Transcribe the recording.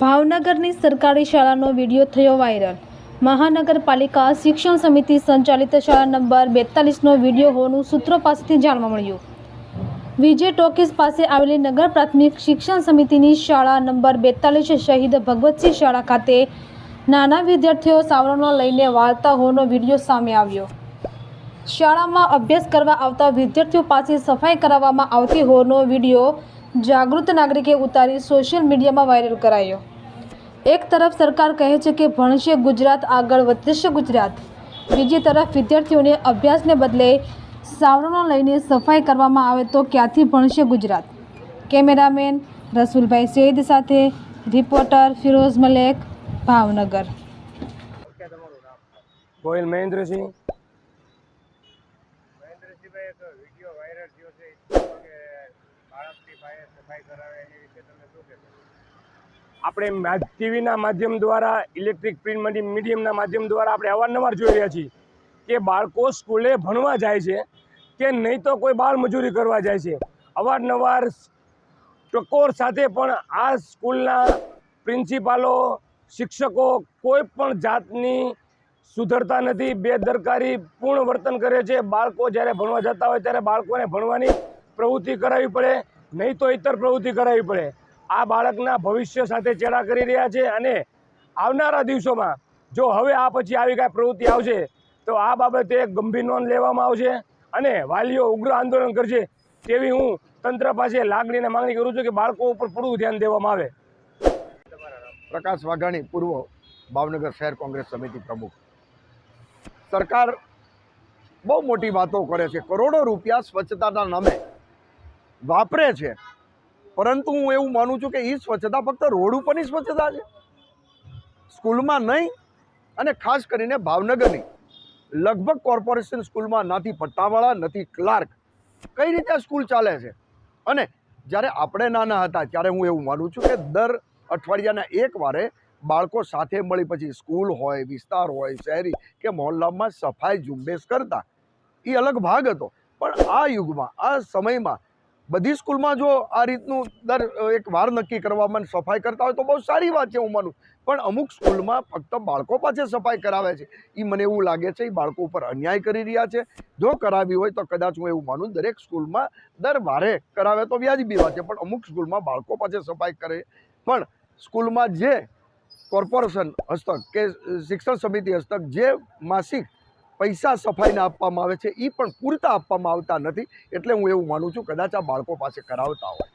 ભાવનગરની સરકારી શાળાનો વીડિયો થયો વાયરલ. મહાનગરપાલિકા શિક્ષણ સમિતિ સંચાલિત શાળા નંબર બેતાલીસનો વીડિયો હોવાનું સૂત્રો પાસેથી જાણવા મળ્યું. વિજય ટોકીઝ પાસે આવેલી નગર પ્રાથમિક શિક્ષણ સમિતિની શાળા નંબર બેતાલીસ શહીદ ભગવતસિંહ શાળા ખાતે નાના વિદ્યાર્થીઓ સાવરણો લઈને વાળતા હોવાનો વીડિયો સામે આવ્યો. શાળામાં અભ્યાસ કરવા આવતા વિદ્યાર્થીઓ પાસે સફાઈ કરાવવામાં આવતી હોવાનો વીડિયો જાગૃત નાગરિકે ઉતારી સોશિયલ મીડિયામાં વાયરલ કરાયો. એક તરફ સરકાર કહે છે કે ભણશે ગુજરાત આગળ વધશે ગુજરાત. બીજી તરફ વિદ્યાર્થીઓને અભ્યાસને બદલે સાવરણો લઈને સફાઈ કરવામાં આવે તો ક્યાંથી ભણશે ગુજરાત? કેમેરામેન રસુલભાઈ સૈદ સાથે રિપોર્ટર ફિરોઝ મલેક ભાવનગર. ગોયલ મહેન્દ્રસિંહ. મહેન્દ્રસિંહભાઈ એક વીડિયો વાયરલ થયો છે. કે બાળકની પાસે સફાઈ કરાવે એની વિશે તમે શું કહેશો? આપણે ટીવીના માધ્યમ દ્વારા, ઇલેક્ટ્રિક પ્રિન્ટ મીડિયમના માધ્યમ દ્વારા આપણે અવારનવાર જોઈ રહ્યા છીએ કે બાળકો સ્કૂલે ભણવા જાય છે કે નહીં તો કોઈ બાળ મજૂરી કરવા જાય છે. અવારનવાર ટકોર સાથે પણ આ સ્કૂલના પ્રિન્સિપાલો, શિક્ષકો કોઈ પણ જાતની સુધરતા નથી, બેદરકારી પૂર્ણ વર્તન કરે છે. બાળકો જ્યારે ભણવા જતા હોય ત્યારે બાળકોને ભણવાની પ્રવૃત્તિ કરાવવી પડે, નહીં તો ઇતર પ્રવૃત્તિ કરાવવી પડે. આ બાળકના ભવિષ્ય સાથે ચેડા કરી રહ્યા છે અને આવનારા દિવસોમાં જો હવે આ પછી આવી કાંઈ પ્રવૃત્તિ આવશે, તો આ બાબતે ગંભીર નોંધ લેવામાં આવશે અને વાલીઓ ઉગ્ર આંદોલન કરશે તેવી હું તંત્ર પાસે લાગણીને માંગણી કરું છું કે બાળકો ઉપર પૂરું ધ્યાન દેવામાં આવે. પ્રકાશ વાઘાણી, પૂર્વ ભાવનગર શહેર કોંગ્રેસ સમિતિ પ્રમુખ. સરકાર બહુ મોટી વાતો કરે છે. કરોડો રૂપિયા સ્વચ્છતાના નામે વાપરે છે. પરંતુ હું એવું માનું છું કે એ સ્વચ્છતા ફક્ત રોડ ઉપરની સ્વચ્છતા છે. સ્કૂલમાં નહીં અને ખાસ કરીને ભાવનગરની. લગભગ કોર્પોરેશન સ્કૂલમાં નથી પટ્ટાવાળા, નથી ક્લાર્ક. કઈ રીતે સ્કૂલ ચાલે છે? અને જ્યારે આપણે નાના હતા ત્યારે હું એવું માનું છું કે દર અઠવાડિયાના એક વારે બાળકો સાથે મળી પછી સ્કૂલ હોય, વિસ્તાર હોય, શહેરી કે મહોલ્લામાં સફાઈ ઝુંબેશ કરતા. એ અલગ ભાગ હતો. પણ આ યુગમાં, આ સમયમાં બધી સ્કૂલમાં જો આ રીતનું દર એક વાર નક્કી કરવામાં સફાઈ કરતા હોય તો બહુ સારી વાત છે, હું માનું. પણ અમુક સ્કૂલમાં ફક્ત બાળકો પાસે સફાઈ કરાવે છે. એ મને એવું લાગે છે એ બાળકો ઉપર અન્યાય કરી રહ્યા છે. જો કરાવી હોય તો કદાચ હું એવું માનું, દરેક સ્કૂલમાં દર વારે કરાવે તો વ્યાજબી વાત છે, પણ અમુક સ્કૂલમાં બાળકો પાસે સફાઈ કરે. પણ સ્કૂલમાં જે કોર્પોરેશન હસ્તક કે શિક્ષણ સમિતિ હસ્તક જે માસિક પૈસા સફાઈને આપવામાં આવે છે એ પણ પૂરતા આપવામાં આવતા નથી, એટલે હું એવું માનું છું, કદાચ આ બાળકો પાસે કરાવતા હોય.